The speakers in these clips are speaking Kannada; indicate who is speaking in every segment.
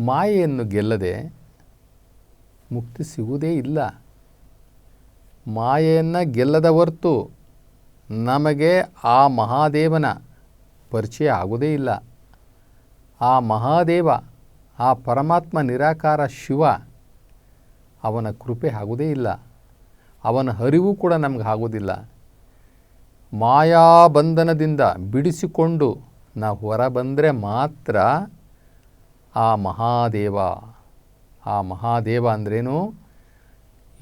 Speaker 1: ಮಾಯೆಯನ್ನು ಗೆಲ್ಲದೆ ಮುಕ್ತಿ ಸಿಗುವುದೇ ಇಲ್ಲ. ಮಾಯೆಯನ್ನು ಗೆಲ್ಲದ ಹೊರತು ನಮಗೆ ಆ ಮಹಾದೇವನ ಪರಿಚಯ ಆಗೋದೇ ಇಲ್ಲ. ಆ ಮಹಾದೇವ, ಆ ಪರಮಾತ್ಮ ನಿರಾಕಾರ ಶಿವ ಅವನ ಕೃಪೆ ಆಗುವುದೇ ಇಲ್ಲ. ಅವನ ಅರಿವು ಕೂಡ ನಮ್ಗೆ ಆಗೋದಿಲ್ಲ ಮಾಯಾಬಂಧನದಿಂದ ಬಿಡಿಸಿಕೊಂಡು ನಾವು ಹೊರ ಬಂದರೆ ಮಾತ್ರ ಆ ಮಹಾದೇವ. ಆ ಮಹಾದೇವ ಅಂದ್ರೇನು?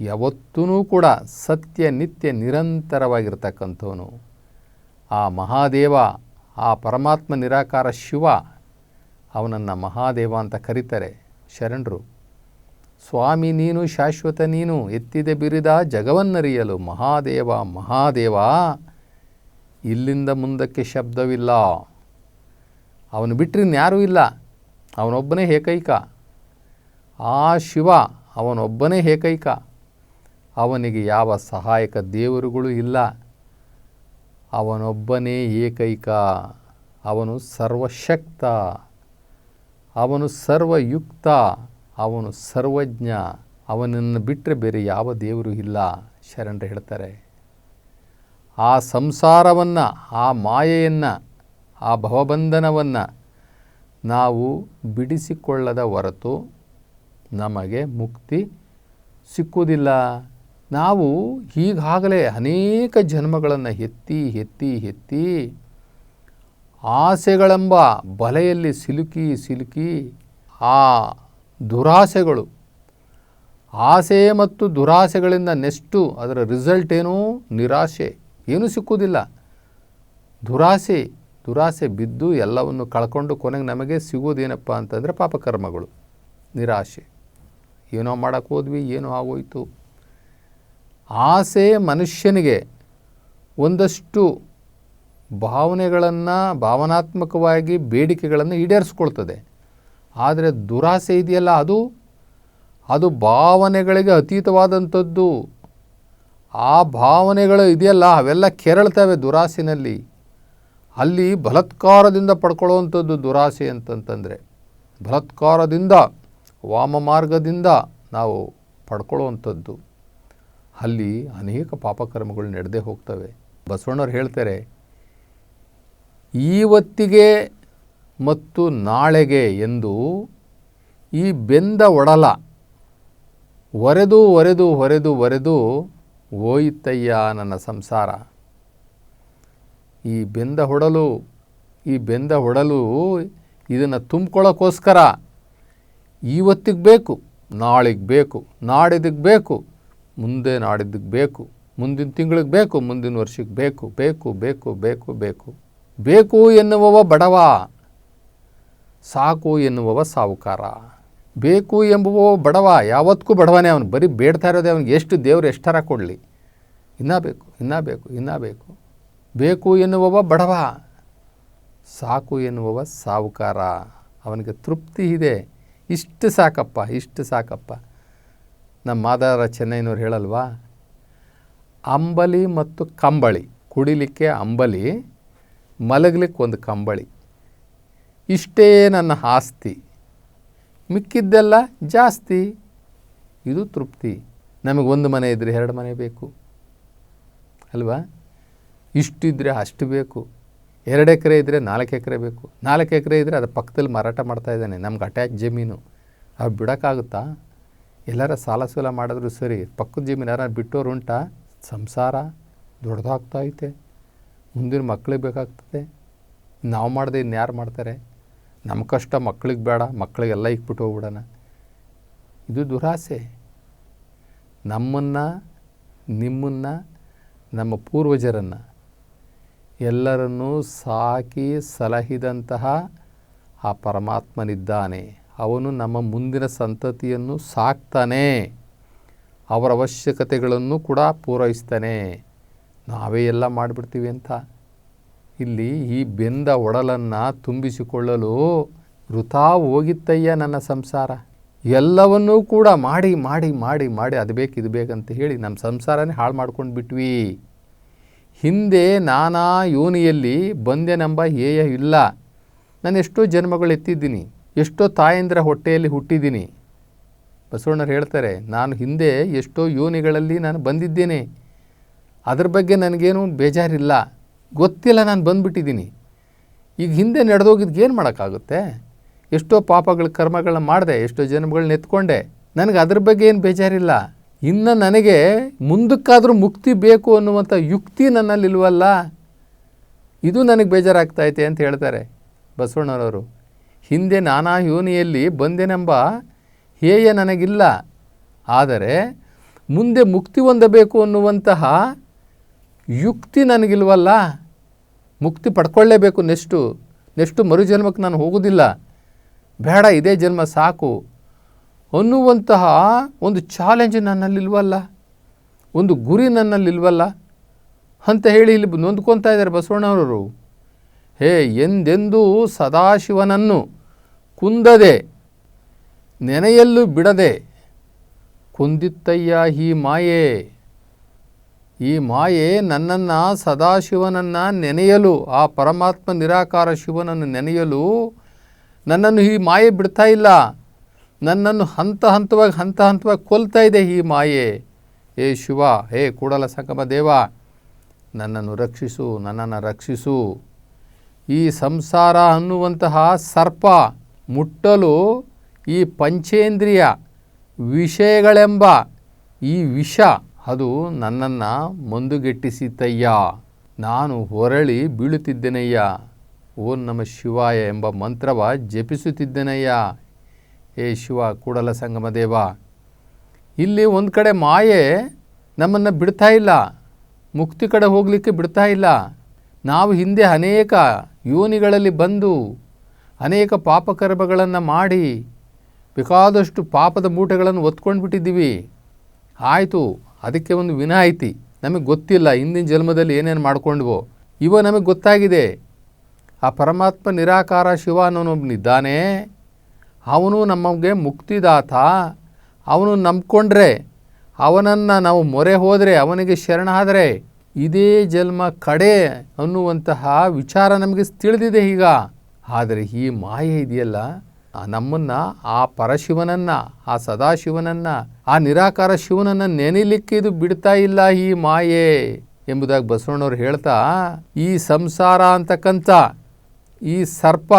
Speaker 1: ಯಾವತ್ತೂ ಕೂಡ ಸತ್ಯ, ನಿತ್ಯ, ನಿರಂತರವಾಗಿರ್ತಕ್ಕಂಥವನು. ಆ ಮಹಾದೇವ, ಆ ಪರಮಾತ್ಮ ನಿರಾಕಾರ ಶಿವ, ಅವನನ್ನು ಮಹಾದೇವ ಅಂತ ಕರೀತಾರೆ. ಶರಣರು, ಸ್ವಾಮಿ ನೀನು, ಶಾಶ್ವತ ನೀನು, ಎತ್ತಿದೆ ಬಿರಿದ ಜಗವನ್ನರಿಯಲು ಮಹಾದೇವ ಮಹಾದೇವ, ಇಲ್ಲಿಂದ ಮುಂದಕ್ಕೆ ಶಬ್ದವಿಲ್ಲ. ಅವನು ಬಿಟ್ಟರೆ ಇನ್ಯಾರೂ ಇಲ್ಲ. ಅವನೊಬ್ಬನೇ ಏಕೈಕ. ಆ ಶಿವ ಅವನೊಬ್ಬನೇ ಏಕೈಕ. ಅವನಿಗೆ ಯಾವ ಸಹಾಯಕ ದೇವರುಗಳು ಇಲ್ಲ. ಅವನೊಬ್ಬನೇ ಏಕೈಕ. ಅವನು ಸರ್ವಶಕ್ತ. ಅವನು ಸರ್ವಯುಕ್ತ. ಅವನು ಸರ್ವಜ್ಞ. ಅವನನ್ನು ಬಿಟ್ಟರೆ ಬೇರೆ ಯಾವ ದೇವರು ಇಲ್ಲ. ಶರಣರು ಹೇಳ್ತಾರೆ. ಆ ಸಂಸಾರವನ್ನು, ಆ ಮಾಯೆಯನ್ನು, ಆ ಭವಬಂಧನವನ್ನು ನಾವು ಬಿಡಿಸಿಕೊಳ್ಳದ ಹೊರತು ನಮಗೆ ಮುಕ್ತಿ ಸಿಕ್ಕುವುದಿಲ್ಲ. ನಾವು ಈಗಾಗಲೇ ಅನೇಕ ಜನ್ಮಗಳನ್ನು ಎತ್ತಿ ಎತ್ತಿ ಎತ್ತಿ ಆಸೆಗಳೆಂಬ ಬಲೆಯಲ್ಲಿ ಸಿಲುಕಿ ಸಿಲುಕಿ ಆ ದುರಾಸೆಗಳು, ಆಸೆ ಮತ್ತು ದುರಾಸೆಗಳಿಂದ ನೆಷ್ಟು ಅದರ ರಿಸಲ್ಟ್ ಏನು ನಿರಾಶೆ ಏನೂ ಸಿಕ್ಕುವುದಿಲ್ಲ. ದುರಾಸೆ ದುರಾಸೆ ಬಿದ್ದು ಎಲ್ಲವನ್ನು ಕಳ್ಕೊಂಡು ಕೊನೆಗೆ ನಮಗೆ ಸಿಗೋದೇನಪ್ಪ ಅಂತಂದರೆ ಪಾಪಕರ್ಮಗಳು ನಿರಾಶೆ. ಏನೋ ಮಾಡೋಕ್ಕೆ ಹೋದ್ವಿ, ಏನೋ ಆಗೋಯ್ತು. ಆಸೆ ಮನುಷ್ಯನಿಗೆ ಒಂದಷ್ಟು ಭಾವನೆಗಳನ್ನು, ಭಾವನಾತ್ಮಕವಾಗಿ ಬೇಡಿಕೆಗಳನ್ನು ಈಡೇರಿಸ್ಕೊಳ್ತದೆ. ಆದರೆ ದುರಾಸೆ ಇದೆಯಲ್ಲ ಅದು? ಅದು ಭಾವನೆಗಳಿಗೆ ಅತೀತವಾದಂಥದ್ದು. ಆ ಭಾವನೆಗಳು ಇದೆಯಲ್ಲ, ಅವೆಲ್ಲ ಕೆರಳ್ತವೆ ದುರಾಸೆನಲ್ಲಿ. ಅಲ್ಲಿ ಬಲತ್ಕಾರದಿಂದ ಪಡ್ಕೊಳ್ಳುವಂಥದ್ದು ದುರಾಸೆ ಅಂತಂತಂದರೆ ಬಲತ್ಕಾರದಿಂದ ವಾಮ ಮಾರ್ಗದಿಂದ ನಾವು ಪಡ್ಕೊಳ್ಳುವಂಥದ್ದು. ಅಲ್ಲಿ ಅನೇಕ ಪಾಪಕರ್ಮಗಳು ನಡೆದೇ ಹೋಗ್ತವೆ. ಬಸವಣ್ಣವ್ರು ಹೇಳ್ತಾರೆ, ಈವತ್ತಿಗೆ ಮತ್ತು ನಾಳೆಗೆ ಎಂದು ಈ ಬೆಂದ ಒಡಲ ಒರೆದು ಒರೆದು ಒರೆದು ಒರೆದು ಓಯಿತಯ್ಯ ನನ್ನ ಸಂಸಾರ. ಈ ಬೆಂದ ಹೊಡಲು, ಈ ಬೆಂದ ಹೊಡಲು ಇದನ್ನು ತುಂಬ್ಕೊಳ್ಳೋಕ್ಕೋಸ್ಕರ ಇವತ್ತಿಗೆ ಬೇಕು, ನಾಳೆಗೆ ಬೇಕು ನಾಡಿದ್ದಕ್ಕೆ ಬೇಕು, ಮುಂದೆ ನಾಡಿದ್ದಕ್ಕೆ ಬೇಕು, ಮುಂದಿನ ತಿಂಗಳಿಗೆ ಬೇಕು, ಮುಂದಿನ ವರ್ಷಕ್ಕೆ ಬೇಕು ಬೇಕು ಬೇಕು ಬೇಕು ಬೇಕು. ಬೇಕು ಎನ್ನುವವ ಬಡವ, ಸಾಕು ಎನ್ನುವವ ಸಾಹುಕಾರ ಬೇಕು ಎಂಬುವ ಬಡವ ಯಾವತ್ತಿಗೂ ಬಡವನೇ ಅವನು. ಬರೀ ಬೇಡ್ತಾ ಇರೋದೇ ಅವನಿಗೆ. ಎಷ್ಟು ದೇವರು ಎಷ್ಟರ ಕೊಡಲಿ. ಇನ್ನೂ ಬೇಕು ಇನ್ನೂ ಬೇಕು ಇನ್ನೂ ಬೇಕು. ಬೇಕು ಎನ್ನುವವ ಬಡವ, ಸಾಕು ಎನ್ನುವವ ಸಾವುಕಾರ. ಅವನಿಗೆ ತೃಪ್ತಿ ಇದೆ. ಇಷ್ಟು ಸಾಕಪ್ಪ ಇಷ್ಟು ಸಾಕಪ್ಪ. ನಮ್ಮ ಮಾದಾರ ಚೆನ್ನೈನವ್ರು ಹೇಳಲ್ವಾ? ಅಂಬಲಿ ಮತ್ತು ಕಂಬಳಿ. ಕುಡಿಲಿಕ್ಕೆ ಅಂಬಲಿ, ಮಲಗಲಿಕ್ಕೆ ಒಂದು ಕಂಬಳಿ. ಇಷ್ಟೇ ನನ್ನ ಆಸ್ತಿ. ಮಿಕ್ಕಿದ್ದೆಲ್ಲ ಜಾಸ್ತಿ. ಇದು ತೃಪ್ತಿ. ನಮಗೆ ಒಂದು ಮನೆ ಇದ್ದರೆ ಎರಡು ಮನೆ ಬೇಕು. ಅಲ್ವಾ? ಇಷ್ಟಿದ್ರೆ ಅಷ್ಟು ಬೇಕು. ಎರಡು ಎಕರೆ ಇದ್ದರೆ ನಾಲ್ಕು ಎಕರೆ ಬೇಕು. ನಾಲ್ಕು ಎಕರೆ ಇದ್ದರೆ ಅದು ಪಕ್ಕದಲ್ಲಿ ಮಾರಾಟ ಮಾಡ್ತಾ ಇದ್ದಾನೆ. ನಮ್ಗೆ ಅಟ್ಯಾಚ್ ಜಮೀನು. ಅವು ಬಿಡೋಕ್ಕಾಗುತ್ತಾ? ಎಲ್ಲರ ಸಾಲ ಸೂಲ ಮಾಡಿದ್ರು ಸರಿ. ಪಕ್ಕದ ಜಮೀನು ಯಾರು ಬಿಟ್ಟೋರು ಉಂಟಾ? ಸಂಸಾರ ದೊಡ್ಡದಾಗ್ತಾ ಐತೆ. ಮುಂದಿನ ಮಕ್ಳಿಗೆ ಬೇಕಾಗ್ತದೆ. ನಾವು ಮಾಡದೆ ಇನ್ಯಾರು ಮಾಡ್ತಾರೆ? ನಮ್ಮ ಕಷ್ಟ ಮಕ್ಳಿಗೆ ಬೇಡ. ಮಕ್ಕಳಿಗೆಲ್ಲ ಇಕ್ಬಿಟ್ಟು ಹೋಗ್ಬಿಡೋಣ. ಇದು ದುರಾಸೆ. ನಮ್ಮನ್ನು, ನಿಮ್ಮನ್ನು, ನಮ್ಮ ಪೂರ್ವಜರನ್ನು ಎಲ್ಲರನ್ನೂ ಸಾಕಿ ಸಲಹಿದಂತಹ ಆ ಪರಮಾತ್ಮನಿದ್ದಾನೆ. ಅವನು ನಮ್ಮ ಮುಂದಿನ ಸಂತತಿಯನ್ನು ಸಾಕ್ತಾನೆ. ಅವರ ಅವಶ್ಯಕತೆಗಳನ್ನು ಕೂಡ ಪೂರೈಸ್ತಾನೆ. ನಾವೇ ಎಲ್ಲ ಮಾಡಿಬಿಡ್ತೀವಿ ಅಂತ. ಇಲ್ಲಿ ಈ ಬೆಂದ ಒಡಲನ್ನು ತುಂಬಿಸಿಕೊಳ್ಳಲು ವೃಥಾ ಹೋಗಿತ್ತಯ್ಯ ನನ್ನ ಸಂಸಾರ. ಎಲ್ಲವನ್ನೂ ಕೂಡ ಮಾಡಿ ಮಾಡಿ ಮಾಡಿ ಮಾಡಿ ಅದು ಬೇಕು ಇದು ಬೇಕಂತ ಹೇಳಿ ನಮ್ಮ ಸಂಸಾರನೇ ಹಾಳು ಮಾಡ್ಕೊಂಡು ಬಿಟ್ವಿ ಹಿಂದೆ ನಾನಾ ಯೋನಿಯಲ್ಲಿ ಬಂದೆನೆಂಬ ಹೇಯ ಇಲ್ಲ. ನಾನು ಎಷ್ಟೋ ಜನ್ಮಗಳು ಎತ್ತಿದ್ದೀನಿ, ಎಷ್ಟೋ ತಾಯಂದಿರ ಹೊಟ್ಟೆಯಲ್ಲಿ ಹುಟ್ಟಿದ್ದೀನಿ. ಬಸವಣ್ಣರು ಹೇಳ್ತಾರೆ, ನಾನು ಹಿಂದೆ ಎಷ್ಟೋ ಯೋನಿಗಳಲ್ಲಿ ನಾನು ಬಂದಿದ್ದೇನೆ. ಅದ್ರ ಬಗ್ಗೆ ನನಗೇನು ಬೇಜಾರಿಲ್ಲ. ಗೊತ್ತಿಲ್ಲ ನಾನು ಬಂದುಬಿಟ್ಟಿದ್ದೀನಿ. ಈಗ ಹಿಂದೆ ನಡೆದೋಗಿದ್ದು ಏನು ಮಾಡೋಕ್ಕಾಗುತ್ತೆ? ಎಷ್ಟೋ ಪಾಪಗಳ, ಕರ್ಮಗಳನ್ನ ಮಾಡಿದೆ, ಎಷ್ಟೋ ಜನ್ಮಗಳನ್ನ ಎತ್ಕೊಂಡೆ. ನನಗೆ ಅದ್ರ ಬಗ್ಗೆ ಏನು ಬೇಜಾರಿಲ್ಲ. ಇನ್ನು ನನಗೆ ಮುಂದಕ್ಕಾದರೂ ಮುಕ್ತಿ ಬೇಕು ಅನ್ನುವಂಥ ಯುಕ್ತಿ ನನ್ನಲ್ಲಿಲ್ವಲ್ಲ? ಇದು ನನಗೆ ಬೇಜಾರಾಗ್ತೈತೆ ಅಂತ ಹೇಳ್ತಾರೆ ಬಸವಣ್ಣನವರು. ಹಿಂದೆ ನಾನಾ ಯೋನಿಯಲ್ಲಿ ಬಂದೆನೆಂಬ ಹೇಯ ನನಗಿಲ್ಲ. ಆದರೆ ಮುಂದೆ ಮುಕ್ತಿ ಹೊಂದಬೇಕು ಅನ್ನುವಂತಹ ಯುಕ್ತಿ ನನಗಿಲ್ವಲ್ಲ? ಮುಕ್ತಿ ಪಡ್ಕೊಳ್ಳೇಬೇಕು ನೆಕ್ಸ್ಟು ನೆಕ್ಸ್ಟು ಮರುಜನ್ಮಕ್ಕೆ ನಾನು ಹೋಗೋದಿಲ್ಲ. ಬೇಡ, ಇದೇ ಜನ್ಮ ಸಾಕು. ಅನ್ನುವಂತಹ ಒಂದು ಚಾಲೆಂಜ್ ನನ್ನಲ್ಲಿಲ್ವಲ್ಲ? ಒಂದು ಗುರಿ ನನ್ನಲ್ಲಿಲ್ವಲ್ಲ? ಅಂತ ಹೇಳಿ ಇಲ್ಲಿ ನೊಂದ್ಕೊತಾ ಇದ್ದಾರೆ ಬಸವಣ್ಣವರು ಹೇ, ಎಂದೆಂದೂ ಸದಾಶಿವನನ್ನು ಕುಂದದೆ, ನೆನೆಯಲ್ಲೂ ಬಿಡದೆ, ಕುಂದಿತ್ತಯ್ಯ ಈ ಮಾಯೆ. ಈ ಮಾಯೆ ನನ್ನನ್ನು ಸದಾಶಿವನನ್ನು ನೆನೆಯಲು, ಆ ಪರಮಾತ್ಮ ನಿರಾಕಾರ ಶಿವನನ್ನು ನೆನೆಯಲು ನನ್ನನ್ನು ಈ ಮಾಯೆ ಬಿಡ್ತಾ ಇಲ್ಲ. ನನ್ನನ್ನು ಹಂತ ಹಂತವಾಗಿ ಹಂತ ಹಂತವಾಗಿ ಕೊಲ್ತಾ ಇದೆ ಈ ಮಾಯೆ. ಏ ಶಿವ, ಹೇ ಕೂಡಲ ಸಂಗಮ ದೇವ, ನನ್ನನ್ನು ರಕ್ಷಿಸು ನನ್ನನ್ನು ರಕ್ಷಿಸು. ಈ ಸಂಸಾರ ಅನ್ನುವಂತಹ ಸರ್ಪ, ಮುಟ್ಟಲು ಈ ಪಂಚೇಂದ್ರಿಯ ವಿಷಯಗಳೆಂಬ ಈ ವಿಷ, ಅದು ನನ್ನನ್ನು ಮಂದುಗೆಟ್ಟಿಸಿತಯ್ಯ. ನಾನು ಹೊರಳಿ ಬೀಳುತ್ತಿದ್ದೇನಯ್ಯ. ಓಂ ನಮ ಶಿವಾಯ ಎಂಬ ಮಂತ್ರವ ಜಪಿಸುತ್ತಿದ್ದೇನಯ್ಯ. ಏ ಶಿವ, ಕೂಡಲ ಸಂಗಮ ದೇವ. ಇಲ್ಲಿ ಒಂದು ಕಡೆ ಮಾಯೆ ನಮ್ಮನ್ನು ಬಿಡ್ತಾ ಇಲ್ಲ. ಮುಕ್ತಿ ಕಡೆ ಹೋಗಲಿಕ್ಕೆ ಬಿಡ್ತಾ ಇಲ್ಲ. ನಾವು ಹಿಂದೆ ಅನೇಕ ಯೋನಿಗಳಲ್ಲಿ ಬಂದು, ಅನೇಕ ಪಾಪಕರ್ಮಗಳನ್ನು ಮಾಡಿ, ಬೇಕಾದಷ್ಟು ಪಾಪದ ಮೂಟೆಗಳನ್ನು ಒತ್ಕೊಂಡು ಬಿಟ್ಟಿದ್ದೀವಿ ಆಯಿತು, ಅದಕ್ಕೆ ಒಂದು ವಿನಾಯಿತಿ. ನಮಗೆ ಗೊತ್ತಿಲ್ಲ, ಹಿಂದಿನ ಜನ್ಮದಲ್ಲಿ ಏನೇನು ಮಾಡ್ಕೊಂಡ್ವೋ. ಇವ ನಮಗೆ ಗೊತ್ತಾಗಿದೆ. ಆ ಪರಮಾತ್ಮ ನಿರಾಕಾರ ಶಿವ ಅನ್ನೋನೊಬ್ಬನಿದ್ದಾನೆ ಅವನು ನಮಗೆ ಮುಕ್ತಿದಾತ, ಅವನು ನಂಬ್ಕೊಂಡ್ರೆ, ಅವನನ್ನು ನಾವು ಮೊರೆ ಹೋದರೆ, ಅವನಿಗೆ ಶರಣಾದರೆ, ಇದೇ ಜನ್ಮ ಕಡೆ ಅನ್ನುವಂತಹ ವಿಚಾರ ನಮಗೆ ತಿಳಿದಿದೆ ಈಗ. ಆದರೆ ಈ ಮಾಯೆ ಇದೆಯಲ್ಲ? ನಮ್ಮನ್ನು, ಆ ಪರಶಿವನನ್ನು, ಆ ಸದಾಶಿವನನ್ನು, ಆ ನಿರಾಕಾರ ಶಿವನನ್ನು ನೆನೆಲಿಕ್ಕೆ ಇದು ಬಿಡ್ತಾ ಇಲ್ಲ ಈ ಮಾಯೆ ಎಂಬುದಾಗಿ ಬಸವಣ್ಣವ್ರು ಹೇಳ್ತಾ, ಈ ಸಂಸಾರ ಅಂತಕ್ಕಂಥ ಈ ಸರ್ಪ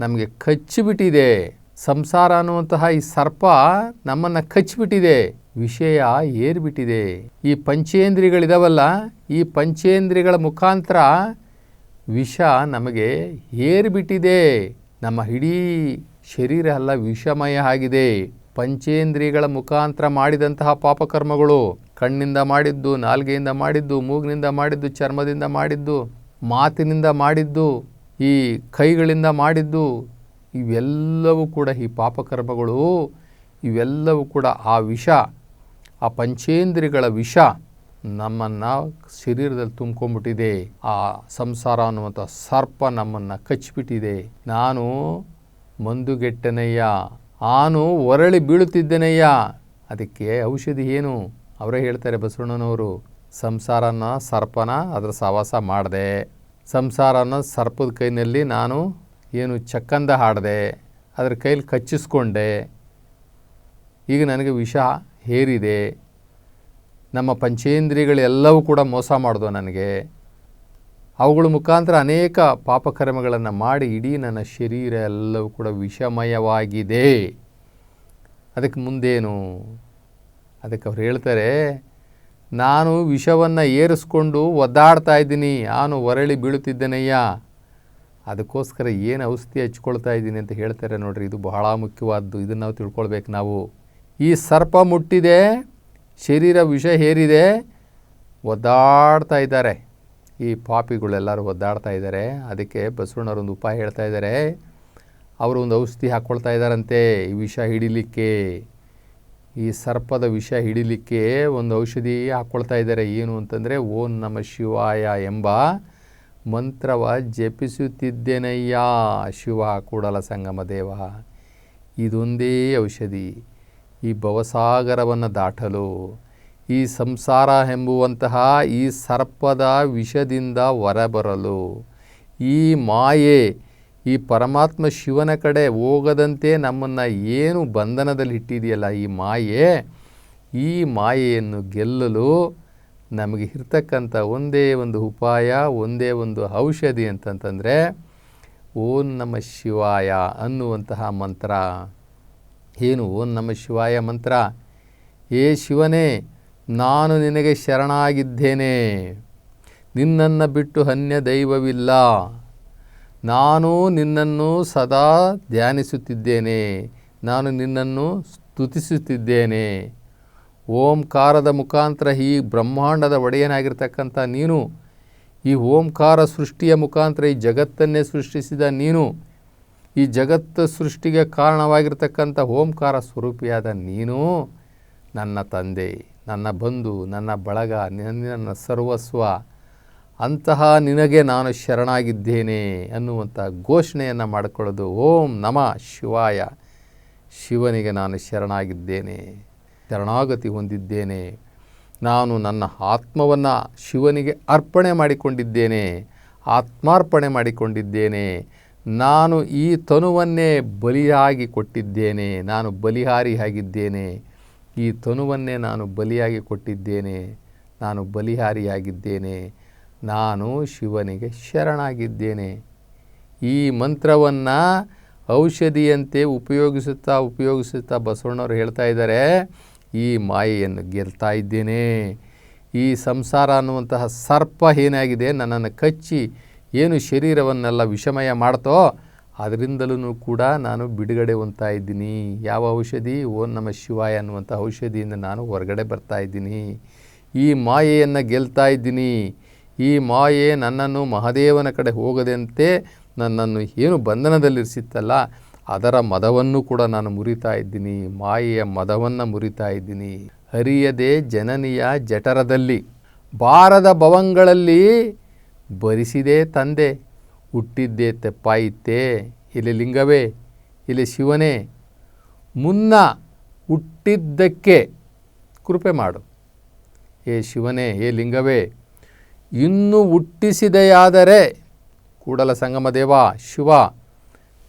Speaker 1: ನಮಗೆ ಕಚ್ಚಿಬಿಟ್ಟಿದೆ. ಸಂಸಾರ ಅನ್ನುವಂತಹ ಈ ಸರ್ಪ ನಮ್ಮನ್ನು ಕಚ್ಚಿಬಿಟ್ಟಿದೆ, ವಿಷಯ ಏರ್ಬಿಟ್ಟಿದೆ. ಈ ಪಂಚೇಂದ್ರಿಗಳಿದಾವಲ್ಲ ಈ ಪಂಚೇಂದ್ರಿಗಳ ಮುಖಾಂತರ ವಿಷ ನಮಗೆ ಏರ್ಬಿಟ್ಟಿದೆ. ನಮ್ಮ ಇಡೀ ಶರೀರ ಎಲ್ಲ ವಿಷಮಯ ಆಗಿದೆ. ಪಂಚೇಂದ್ರಿಯಗಳ ಮುಖಾಂತರ ಮಾಡಿದಂತಹ ಪಾಪಕರ್ಮಗಳು, ಕಣ್ಣಿಂದ ಮಾಡಿದ್ದು, ನಾಲ್ಗೆಯಿಂದ ಮಾಡಿದ್ದು, ಮೂಗಿನಿಂದ ಮಾಡಿದ್ದು, ಚರ್ಮದಿಂದ ಮಾಡಿದ್ದು, ಮಾತಿನಿಂದ ಮಾಡಿದ್ದು, ಈ ಕೈಗಳಿಂದ ಮಾಡಿದ್ದು ಇವೆಲ್ಲವೂ ಕೂಡ ಈ ಪಾಪಕರ್ಮಗಳು, ಇವೆಲ್ಲವೂ ಕೂಡ ಆ ವಿಷ, ಆ ಪಂಚೇಂದ್ರಿಗಳ ವಿಷ ನಮ್ಮನ್ನು ಶರೀರದಲ್ಲಿ ತುಂಬ್ಕೊಂಡ್ಬಿಟ್ಟಿದೆ. ಆ ಸಂಸಾರ ಅನ್ನುವಂಥ ಸರ್ಪ ನಮ್ಮನ್ನು ಕಚ್ಚಿಬಿಟ್ಟಿದೆ. ನಾನು ಮಂದುಗೆಟ್ಟನಯ್ಯ, ಆನು ಒರಳಿ ಬೀಳುತ್ತಿದ್ದೇನಯ್ಯ. ಅದಕ್ಕೆ ಔಷಧಿ ಏನು? ಅವರೇ ಹೇಳ್ತಾರೆ ಬಸವಣ್ಣನವರು, ಸಂಸಾರನ ಸರ್ಪನ ಅದರ ಸವಾಸ ಮಾಡಿದೆ. ಸಂಸಾರನ ಸರ್ಪದ ಕೈನಲ್ಲಿ ನಾನು ಏನು ಚಕ್ಕಂದ ಹಾಡಿದೆ, ಅದರ ಕೈಲಿ ಕಚ್ಚಿಸ್ಕೊಂಡೆ, ಈಗ ನನಗೆ ವಿಷ ಹೇರಿದೆ. ನಮ್ಮ ಪಂಚೇಂದ್ರಿಯಗಳೆಲ್ಲವೂ ಕೂಡ ಮೋಸ ಮಾಡಿದವು ನನಗೆ. ಅವುಗಳ ಮುಖಾಂತರ ಅನೇಕ ಪಾಪಕರ್ಮಗಳನ್ನು ಮಾಡಿ ಇಡೀ ನನ್ನ ಶರೀರ ಎಲ್ಲವೂ ಕೂಡ ವಿಷಮಯವಾಗಿದೆ. ಅದಕ್ಕೆ ಮುಂದೇನು? ಅದಕ್ಕೆ ಅವ್ರು ಹೇಳ್ತಾರೆ, ನಾನು ವಿಷವನ್ನು ಏರಿಸ್ಕೊಂಡು ಒದ್ದಾಡ್ತಾ ಇದ್ದೀನಿ, ನಾನು ಹೊರಳಿ ಬೀಳುತ್ತಿದ್ದೇನಯ್ಯ? ಅದಕ್ಕೋಸ್ಕರ ಏನು ಔಷಧಿ ಹಚ್ಕೊಳ್ತಾ ಇದ್ದೀನಿ ಅಂತ ಹೇಳ್ತಾರೆ ನೋಡ್ರಿ, ಇದು ಬಹಳ ಮುಖ್ಯವಾದ್ದು. ಇದನ್ನು ನಾವು ತಿಳ್ಕೊಳ್ಬೇಕು ನಾವು. ಈ ಸರ್ಪ ಮುಟ್ಟಿದೆ, ಶರೀರ ವಿಷ ಹೇರಿದೆ, ಒದ್ದಾಡ್ತಾ ಇದ್ದಾರೆ. ಈ ಪಾಪಿಗಳೆಲ್ಲರೂ ಒದ್ದಾಡ್ತಾ ಇದ್ದಾರೆ. ಅದಕ್ಕೆ ಬಸವಣ್ಣವ್ರೊಂದು ಉಪಾಯ ಹೇಳ್ತಾ ಇದ್ದಾರೆ. ಅವರು ಒಂದು ಔಷಧಿ ಹಾಕ್ಕೊಳ್ತಾ ಇದ್ದಾರಂತೆ, ಈ ವಿಷ ಹಿಡಿಲಿಕ್ಕೆ. ಈ ಸರ್ಪದ ವಿಷ ಹಿಡಿಲಿಕ್ಕೆ ಒಂದು ಔಷಧಿ ಹಾಕ್ಕೊಳ್ತಾ ಇದ್ದಾರೆ. ಏನು ಅಂತಂದರೆ, ಓಂ ನಮ ಶಿವಾಯ ಎಂಬ ಮಂತ್ರವ ಜಪಿಸುತ್ತಿದ್ದೇನಯ್ಯ ಶಿವ ಕೂಡಲ ಸಂಗಮ ದೇವ. ಇದೊಂದೇ ಔಷಧಿ. ಈ ಭವಸಾಗರವನ್ನು ದಾಟಲು, ಈ ಸಂಸಾರ ಎಂಬುವಂತಹ ಈ ಸರ್ಪದ ವಿಷದಿಂದ ಹೊರಬರಲು, ಈ ಮಾಯೆ, ಈ ಪರಮಾತ್ಮ ಶಿವನ ಕಡೆ ಹೋಗದಂತೆ ನಮ್ಮನ್ನು ಏನು ಬಂಧನದಲ್ಲಿ ಇಟ್ಟಿದೆಯಲ್ಲ ಈ ಮಾಯೆ, ಈ ಮಾಯೆಯನ್ನು ಗೆಲ್ಲಲು ನಮಗೆ ಇರ್ತಕ್ಕಂಥ ಒಂದೇ ಒಂದು ಉಪಾಯ, ಒಂದೇ ಒಂದು ಔಷಧಿ ಅಂತಂತಂದರೆ, ಓಂ ನಮ ಶಿವಾಯ ಅನ್ನುವಂತಹ ಮಂತ್ರ. ಏನು ಓಂ ನಮ ಶಿವಾಯ ಮಂತ್ರ? ಏ ಶಿವನೇ, ನಾನು ನಿನಗೆ ಶರಣಾಗಿದ್ದೇನೆ. ನಿನ್ನನ್ನು ಬಿಟ್ಟು ಅನ್ಯ ದೈವವಿಲ್ಲ. ನಾನು ನಿನ್ನನ್ನು ಸದಾ ಧ್ಯಾನಿಸುತ್ತಿದ್ದೇನೆ. ನಾನು ನಿನ್ನನ್ನು ಸ್ತುತಿಸುತ್ತಿದ್ದೇನೆ. ಓಂಕಾರದ ಮುಖಾಂತರ ಈ ಬ್ರಹ್ಮಾಂಡದ ಒಡೆಯನಾಗಿರ್ತಕ್ಕಂಥ ನೀನು, ಈ ಓಂಕಾರ ಸೃಷ್ಟಿಯ ಮುಖಾಂತರ ಈ ಜಗತ್ತನ್ನೇ ಸೃಷ್ಟಿಸಿದ ನೀನು, ಈ ಜಗತ್ತು ಸೃಷ್ಟಿಗೆ ಕಾರಣವಾಗಿರ್ತಕ್ಕಂಥ ಓಂಕಾರ ಸ್ವರೂಪಿಯಾದ ನೀನು, ನನ್ನ ತಂದೆ, ನನ್ನ ಬಂಧು, ನನ್ನ ಬಳಗ, ನನ್ನ ಸರ್ವಸ್ವ, ಅಂತಹ ನಿನಗೆ ನಾನು ಶರಣಾಗಿದ್ದೇನೆ ಅನ್ನುವಂಥ ಘೋಷಣೆಯನ್ನು ಮಾಡಿಕೊಳ್ಳೋದು ಓಂ ನಮ ಶಿವಾಯ. ಶಿವನಿಗೆ ನಾನು ಶರಣಾಗಿದ್ದೇನೆ. ಶರಣಾಗತಿ ಹೊಂದಿದ್ದೇನೆ. ನಾನು ನನ್ನ ಆತ್ಮವನ್ನು ಶಿವನಿಗೆ ಅರ್ಪಣೆ ಮಾಡಿಕೊಂಡಿದ್ದೇನೆ. ಆತ್ಮಾರ್ಪಣೆ ಮಾಡಿಕೊಂಡಿದ್ದೇನೆ. ನಾನು ಈ ತನುವನ್ನೇ ಬಲಿಯಾಗಿ ಕೊಟ್ಟಿದ್ದೇನೆ. ನಾನು ಬಲಿಹಾರಿಯಾಗಿದ್ದೇನೆ. ಈ ತನುವನ್ನೇ ನಾನು ಬಲಿಯಾಗಿ ಕೊಟ್ಟಿದ್ದೇನೆ. ನಾನು ಬಲಿಹಾರಿಯಾಗಿದ್ದೇನೆ. ನಾನು ಶಿವನಿಗೆ ಶರಣಾಗಿದ್ದೇನೆ. ಈ ಮಂತ್ರವನ್ನು ಔಷಧಿಯಂತೆ ಉಪಯೋಗಿಸುತ್ತಾ ಉಪಯೋಗಿಸುತ್ತಾ ಬಸವಣ್ಣವರು ಹೇಳ್ತಾ ಇದ್ದಾರೆ. ಈ ಮಾಯೆಯನ್ನು ಗೆಲ್ತಾ ಇದ್ದೇನೆ. ಈ ಸಂಸಾರ ಅನ್ನುವಂತಹ ಸರ್ಪ ಏನಾಗಿದೆ? ನನ್ನನ್ನು ಕಚ್ಚಿ ಏನು ಶರೀರವನ್ನೆಲ್ಲ ವಿಷಮಯ ಮಾಡ್ತೋ, ಅದರಿಂದಲೂ ಕೂಡ ನಾನು ಬಿಡುಗಡೆ ಹೊಂದ್ತಾ ಇದ್ದೀನಿ. ಯಾವ ಔಷಧಿ? ಓಂ ನಮ್ಮ ಶಿವಾಯ ಅನ್ನುವಂಥ ಔಷಧಿಯಿಂದ ನಾನು ಹೊರಗಡೆ ಬರ್ತಾ ಇದ್ದೀನಿ. ಈ ಮಾಯೆಯನ್ನು ಗೆಲ್ತಾ ಇದ್ದೀನಿ. ಈ ಮಾಯೆ ನನ್ನನ್ನು ಮಹಾದೇವನ ಕಡೆ ಹೋಗದಂತೆ ನನ್ನನ್ನು ಏನು ಬಂಧನದಲ್ಲಿರಿಸಿತ್ತಲ್ಲ ಅದರ ಮದವನ್ನು ಕೂಡ ನಾನು ಮುರಿತಾ ಇದ್ದೀನಿ, ಮಾಯೆಯ ಮದವನ್ನು ಮುರಿತಾ ಇದ್ದೀನಿ. ಹರಿಯದೆ ಜನನಿಯ ಜಠರದಲ್ಲಿ ಬಾರದ ಭವಂಗಳಲ್ಲಿ ಬರಿಸಿದೆ ತಂದೆ, ಹುಟ್ಟಿದ್ದೆ ತೆಪ್ಪಾಯಿತೆ ಇಲ್ಲಿ ಲಿಂಗವೇ, ಇಲ್ಲಿ ಶಿವನೇ, ಮುನ್ನ ಹುಟ್ಟಿದ್ದಕ್ಕೆ ಕೃಪೆ ಮಾಡು. ಏ ಶಿವನೇ ಏ ಲಿಂಗವೇ, ಇನ್ನು ಹುಟ್ಟಿಸಿದೆಯಾದರೆ ಕೂಡಲ ಸಂಗಮ ದೇವ, ಶಿವ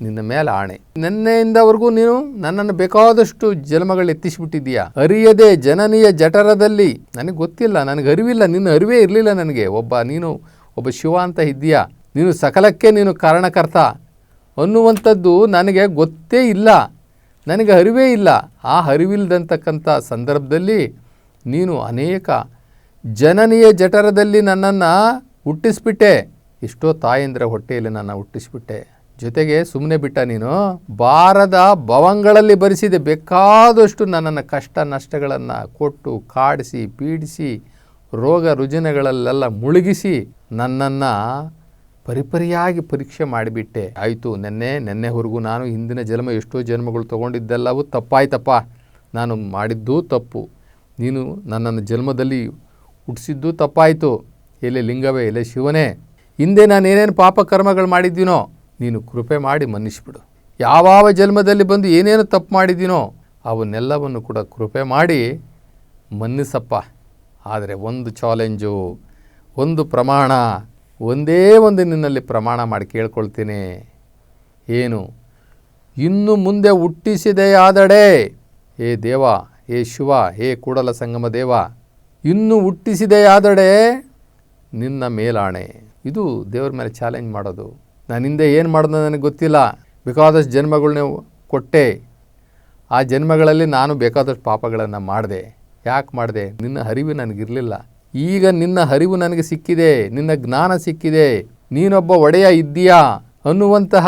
Speaker 1: ನಿನ್ನ ಮೇಲೆ ಆಣೆ. ನಿನ್ನೆಯಿಂದವರೆಗೂ ನೀನು ನನ್ನನ್ನು ಬೇಕಾದಷ್ಟು ಜನ್ಮಗಳು ಎತ್ತಿಸಿಬಿಟ್ಟಿದ್ದೀಯಾ? ಅರಿಯದೆ ಜನನಿಯ ಜಠರದಲ್ಲಿ. ನನಗೆ ಗೊತ್ತಿಲ್ಲ, ನನಗೆ ಅರಿವಿಲ್ಲ, ನಿನ್ನ ಅರಿವೇ ಇರಲಿಲ್ಲ ನನಗೆ. ಒಬ್ಬ, ನೀನು ಒಬ್ಬ ಶಿವ ಅಂತ ಇದ್ದೀಯಾ? ನೀನು ಸಕಲಕ್ಕೆ ನೀನು ಕಾರಣಕರ್ತ. ಅನ್ನುವಂಥದ್ದು ನನಗೆ ಗೊತ್ತೇ ಇಲ್ಲ. ನನಗೆ ಅರಿವೇ ಇಲ್ಲ. ಆ ಅರಿವಿಲ್ಲದಂತಕ್ಕಂಥ ಸಂದರ್ಭದಲ್ಲಿ ನೀನು ಅನೇಕ ಜನನಿಯ ಜಠರದಲ್ಲಿ ನನ್ನನ್ನು ಹುಟ್ಟಿಸ್ಬಿಟ್ಟೆ. ಎಷ್ಟೋ ತಾಯಂದಿರ ಹೊಟ್ಟೆಯಲ್ಲಿ ನನ್ನ ಹುಟ್ಟಿಸ್ಬಿಟ್ಟೆ. ಜೊತೆಗೆ ಸುಮ್ಮನೆ ಬಿಟ್ಟ ನೀನು ಬಾರದ ಭವಂಗಳಲ್ಲಿ ಬರಿಸಿದೆ ಬೇಕಾದಷ್ಟು ನನ್ನನ್ನು ಕಷ್ಟ ನಷ್ಟಗಳನ್ನು ಕೊಟ್ಟು, ಕಾಡಿಸಿ, ಪೀಡಿಸಿ, ರೋಗ ರುಜಿನಗಳಲ್ಲೆಲ್ಲ ಮುಳುಗಿಸಿ ನನ್ನನ್ನು ಪರಿಪರಿಯಾಗಿ ಪರೀಕ್ಷೆ ಮಾಡಿಬಿಟ್ಟೆ. ಆಯಿತು, ನೆನ್ನೆ ನೆನ್ನೆವರೆಗೂ ನಾನು ಹಿಂದಿನ ಜನ್ಮ ಎಷ್ಟೋ ಜನ್ಮಗಳು ತೊಗೊಂಡಿದ್ದೆಲ್ಲವೂ ತಪ್ಪಾಯ್ತಪ್ಪ. ನಾನು ಮಾಡಿದ್ದೂ ತಪ್ಪು. ನೀನು ನನ್ನನ್ನು ಜನ್ಮದಲ್ಲಿ ಹುಟ್ಟಿಸಿದ್ದು ತಪ್ಪಾಯಿತು. ಎಲೆ ಲಿಂಗವೇ, ಎಲೆ ಶಿವನೇ. ಹಿಂದೆ ನಾನು ಏನೇನು ಪಾಪ ಕರ್ಮಗಳು ಮಾಡಿದ್ದೀನೋ ನೀನು ಕೃಪೆ ಮಾಡಿ ಮನ್ನಿಸ್ಬಿಡು. ಯಾವ ಜನ್ಮದಲ್ಲಿ ಬಂದು ಏನೇನು ತಪ್ಪು ಮಾಡಿದ್ದೀನೋ ಅವನ್ನೆಲ್ಲವನ್ನು ಕೂಡ ಕೃಪೆ ಮಾಡಿ ಮನ್ನಿಸಪ್ಪ. ಆದರೆ ಒಂದು ಚಾಲೆಂಜು, ಒಂದು ಪ್ರಮಾಣ, ಒಂದೇ ಒಂದು ನಿನ್ನಲ್ಲಿ ಪ್ರಮಾಣ ಮಾಡಿ ಕೇಳ್ಕೊಳ್ತೀನಿ. ಏನು? ಇನ್ನು ಮುಂದೆ ಹುಟ್ಟಿಸಿದೆಯಾದಡೆ ಏ ದೇವ, ಏ ಶಿವ, ಏ ಕೂಡಲ ಸಂಗಮ ದೇವ, ಇನ್ನು ಹುಟ್ಟಿಸಿದೆಯಾದಡೆ ನಿನ್ನ ಮೇಲಾಣೆ. ಇದು ದೇವರ ಮೇಲೆ ಚಾಲೆಂಜ್ ಮಾಡೋದು. ನಾನು ಹಿಂದೆ ಏನು ಮಾಡೋದು ನನಗೆ ಗೊತ್ತಿಲ್ಲ. ಬೇಕಾದಷ್ಟು ಜನ್ಮಗಳನ್ನ ಕೊಟ್ಟೆ. ಆ ಜನ್ಮಗಳಲ್ಲಿ ನಾನು ಬೇಕಾದಷ್ಟು ಪಾಪಗಳನ್ನು ಮಾಡಿದೆ. ಯಾಕೆ ಮಾಡಿದೆ? ನಿನ್ನ ಹರಿವು ನನಗಿರಲಿಲ್ಲ. ಈಗ ನಿನ್ನ ಹರಿವು ನನಗೆ ಸಿಕ್ಕಿದೆ. ನಿನ್ನ ಜ್ಞಾನ ಸಿಕ್ಕಿದೆ. ನೀನೊಬ್ಬ ಒಡೆಯ ಇದ್ದೀಯಾ? ಅನ್ನುವಂತಹ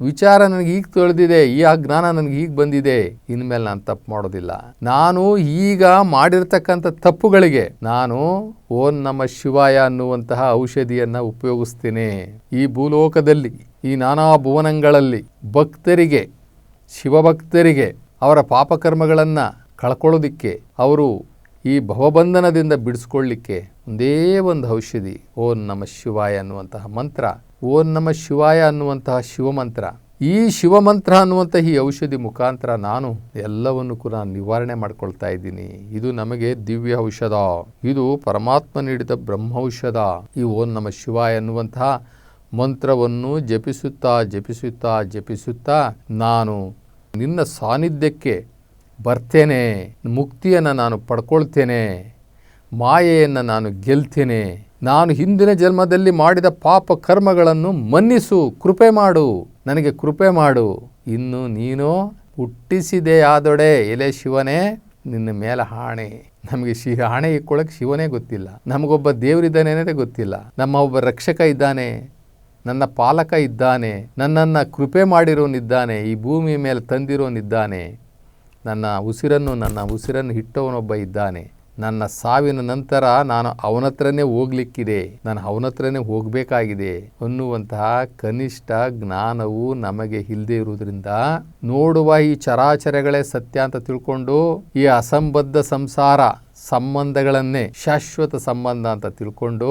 Speaker 1: ವಿಚಾರ ನನಗೆ ಈಗ ತಿಳಿದಿದೆ, ಈ ಆ ಜ್ಞಾನ ನನಗೆ ಈಗ ಬಂದಿದೆ, ಇನ್ಮೇಲೆ ನಾನು ತಪ್ಪು ಮಾಡೋದಿಲ್ಲ. ನಾನು ಈಗ ಮಾಡಿರ್ತಕ್ಕಂಥ ತಪ್ಪುಗಳಿಗೆ ನಾನು ಓಂ ನಮ್ಮ ಶಿವಾಯ ಅನ್ನುವಂತಹ ಔಷಧಿಯನ್ನು ಉಪಯೋಗಿಸ್ತೇನೆ. ಈ ಭೂಲೋಕದಲ್ಲಿ, ಈ ನಾನಾ ಭುವನಗಳಲ್ಲಿ ಭಕ್ತರಿಗೆ, ಶಿವಭಕ್ತರಿಗೆ, ಅವರ ಪಾಪಕರ್ಮಗಳನ್ನು ಕಳ್ಕೊಳ್ಳೋದಿಕ್ಕೆ, ಅವರು ಈ ಭವಬಂಧನದಿಂದ ಬಿಡಿಸ್ಕೊಳ್ಳಿಕ್ಕೆ ಒಂದೇ ಒಂದು ಔಷಧಿ, ಓಂ ನಮ ಶಿವಾಯ ಅನ್ನುವಂತಹ ಮಂತ್ರ ಓಂ ನಮ ಶಿವಾಯ ಅನ್ನುವಂತಹ ಶಿವಮಂತ್ರ. ಈ ಶಿವಮಂತ್ರ ಅನ್ನುವಂಥ ಈ ಔಷಧಿ ಮುಖಾಂತರ ನಾನು ಎಲ್ಲವನ್ನು ಕೂಡ ನಿವಾರಣೆ ಮಾಡ್ಕೊಳ್ತಾ ಇದ್ದೀನಿ. ಇದು ನಮಗೆ ದಿವ್ಯ ಔಷಧ. ಇದು ಪರಮಾತ್ಮ ನೀಡಿದ ಬ್ರಹ್ಮೌಷಧ ಈ ಓಂ ನಮ ಶಿವಾಯ ಅನ್ನುವಂತಹ ಮಂತ್ರವನ್ನು ಜಪಿಸುತ್ತಾ ಜಪಿಸುತ್ತಾ ಜಪಿಸುತ್ತಾ ನಾನು ನಿನ್ನ ಸಾನ್ನಿಧ್ಯಕ್ಕೆ ಬರ್ತೇನೆ. ಮುಕ್ತಿಯನ್ನು ನಾನು ಪಡ್ಕೊಳ್ತೇನೆ. ಮಾಯೆಯನ್ನು ನಾನು ಗೆಲ್ತೇನೆ. ನಾನು ಹಿಂದಿನ ಜನ್ಮದಲ್ಲಿ ಮಾಡಿದ ಪಾಪ ಕರ್ಮಗಳನ್ನು ಮನ್ನಿಸು, ಕೃಪೆ ಮಾಡು, ನನಗೆ ಕೃಪೆ ಮಾಡು. ಇನ್ನು ನೀನು ಹುಟ್ಟಿಸಿದೆಯಾದೊಡೆ ಎಲೆ ಶಿವನೇ, ನಿನ್ನ ಮೇಲೆ ಹಾಣೆ. ನಮಗೆ ಶಿ, ಹಾಣೆ ಇಕ್ಕೊಳಕ್ಕೆ ಶಿವನೇ ಗೊತ್ತಿಲ್ಲ. ನಮಗೊಬ್ಬ ದೇವರಿದ್ದಾನೆ ಅನ್ನೋದೇ ಗೊತ್ತಿಲ್ಲ. ನಮ್ಮ ಒಬ್ಬ ರಕ್ಷಕ ಇದ್ದಾನೆ, ನನ್ನ ಪಾಲಕ ಇದ್ದಾನೆ, ನನ್ನನ್ನು ಕೃಪೆ ಮಾಡಿರೋನಿದ್ದಾನೆ ಈ ಭೂಮಿಯ ಮೇಲೆ ತಂದಿರೋನಿದ್ದಾನೆ ನನ್ನ ಉಸಿರನ್ನು ನನ್ನ ಉಸಿರನ್ನು ಹಿಟ್ಟವನೊಬ್ಬ ಇದ್ದಾನೆ. ನನ್ನ ಸಾವಿನ ನಂತರ ನಾನು ಅವನತ್ರನೇ ಹೋಗ್ಲಿಕ್ಕಿದೆ. ನಾನು ಅವನತ್ರನೇ ಹೋಗಬೇಕಾಗಿದೆ ಅನ್ನುವಂತಹ ಕನಿಷ್ಠ ಜ್ಞಾನವು ನಮಗೆ ಇಲ್ಲದೆ ಇರುವುದರಿಂದ ನೋಡುವ ಈ ಚರಾಚರಗಳೇ ಸತ್ಯ ಅಂತ ತಿಳ್ಕೊಂಡು ಈ ಅಸಂಬದ್ಧ ಸಂಸಾರ ಸಂಬಂಧಗಳನ್ನೇ ಶಾಶ್ವತ ಸಂಬಂಧ ಅಂತ ತಿಳ್ಕೊಂಡು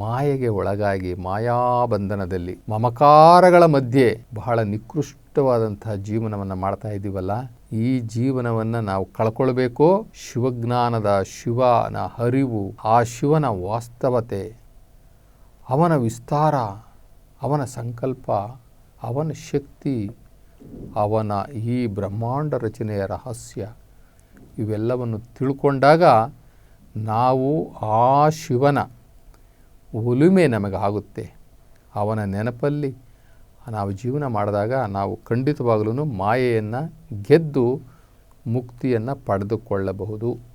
Speaker 1: ಮಾಯೆಗೆ ಒಳಗಾಗಿ ಮಾಯಾಬಂಧನದಲ್ಲಿ ಮಮಕಾರಗಳ ಮಧ್ಯೆ ಬಹಳ ನಿಕೃಷ್ಟವಾದಂತಹ ಜೀವನವನ್ನು ಮಾಡ್ತಾ ಇದ್ದೀವಲ್ಲ. ಈ ಜೀವನವನ್ನು ನಾವು ಕಳ್ಕೊಳ್ಬೇಕು? ಶಿವಜ್ಞಾನದ ಶಿವನ ಹರಿವು, ಆ ಶಿವನ ವಾಸ್ತವತೆ, ಅವನ ವಿಸ್ತಾರ, ಅವನ ಸಂಕಲ್ಪ, ಅವನ ಶಕ್ತಿ, ಅವನ ಈ ಬ್ರಹ್ಮಾಂಡ ರಚನೆಯ ರಹಸ್ಯ, ಇವೆಲ್ಲವನ್ನು ತಿಳ್ಕೊಂಡಾಗ ನಾವು ಆ ಶಿವನ ಒಲುಮೆ ನಮಗಾಗುತ್ತೆ. ಅವನ ನೆನಪಲ್ಲಿ ನಾವು ಜೀವನ ಮಾಡಿದಾಗ ನಾವು ಖಂಡಿತವಾಗಲೂ ಮಾಯೆಯನ್ನು ಗೆದ್ದು ಮುಕ್ತಿಯನ್ನು ಪಡೆದುಕೊಳ್ಳಬಹುದು.